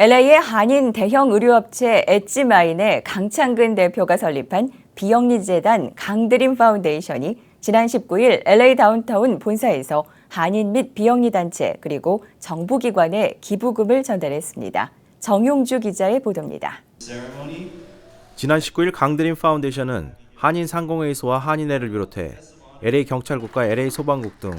LA의 한인 대형 의료업체 엣지마인의 강창근 대표가 설립한 비영리재단 강드림 파운데이션이 지난 19일 LA 다운타운 본사에서 한인 및 비영리 단체 그리고 정부기관에 기부금을 전달했습니다. 정용주 기자의 보도입니다. 지난 19일 강드림 파운데이션은 한인 상공회의소와 한인회를 비롯해 LA 경찰국과 LA 소방국 등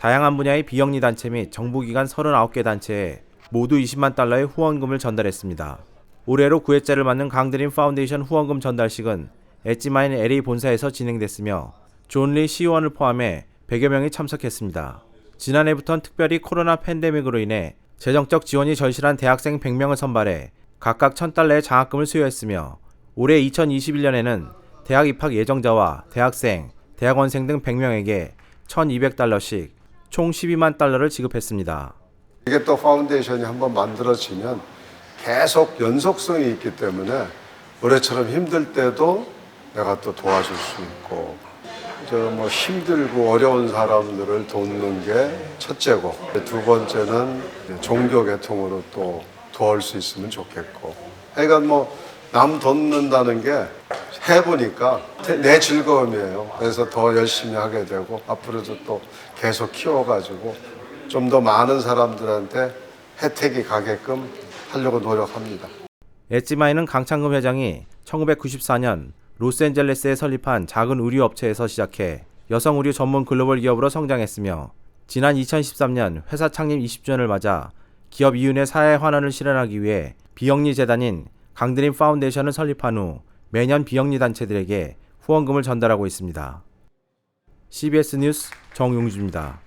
다양한 분야의 비영리 단체 및 정부기관 39개 단체에 모두 20만 달러의 후원금을 전달했습니다. 올해로 9회째를 맞는 강드림 파운데이션 후원금 전달식은 엣지마인 LA 본사에서 진행됐으며 존리 시의원을 포함해 100여 명이 참석했습니다. 지난해부터는 특별히 코로나 팬데믹으로 인해 재정적 지원이 절실한 대학생 100명을 선발해 각각 1000달러의 장학금을 수여했으며 올해 2021년에는 대학 입학 예정자와 대학생, 대학원생 등 100명에게 1200달러씩 총 12만 달러를 지급했습니다. 이게 또 파운데이션이 한번 만들어지면 계속 연속성이 있기 때문에 올해처럼 힘들 때도 내가 또 도와줄 수 있고 저 뭐 힘들고 어려운 사람들을 돕는 게 첫째고 두 번째는 종교 계통으로 또 도울 수 있으면 좋겠고 그러니까 뭐 남 돕는다는 게 해보니까 내 즐거움이에요. 그래서 더 열심히 하게 되고 앞으로도 또 계속 키워가지고 좀 더 많은 사람들한테 혜택이 가게끔 하려고 노력합니다. 엣지마인은 강창금 회장이 1994년 로스앤젤레스에 설립한 작은 의류 업체에서 시작해 여성 의류 전문 글로벌 기업으로 성장했으며 지난 2013년 회사 창립 20주년을 맞아 기업 이윤의 사회 환원을 실현하기 위해 비영리 재단인 강드림 파운데이션을 설립한 후 매년 비영리 단체들에게 후원금을 전달하고 있습니다. CBS 뉴스 정용주입니다.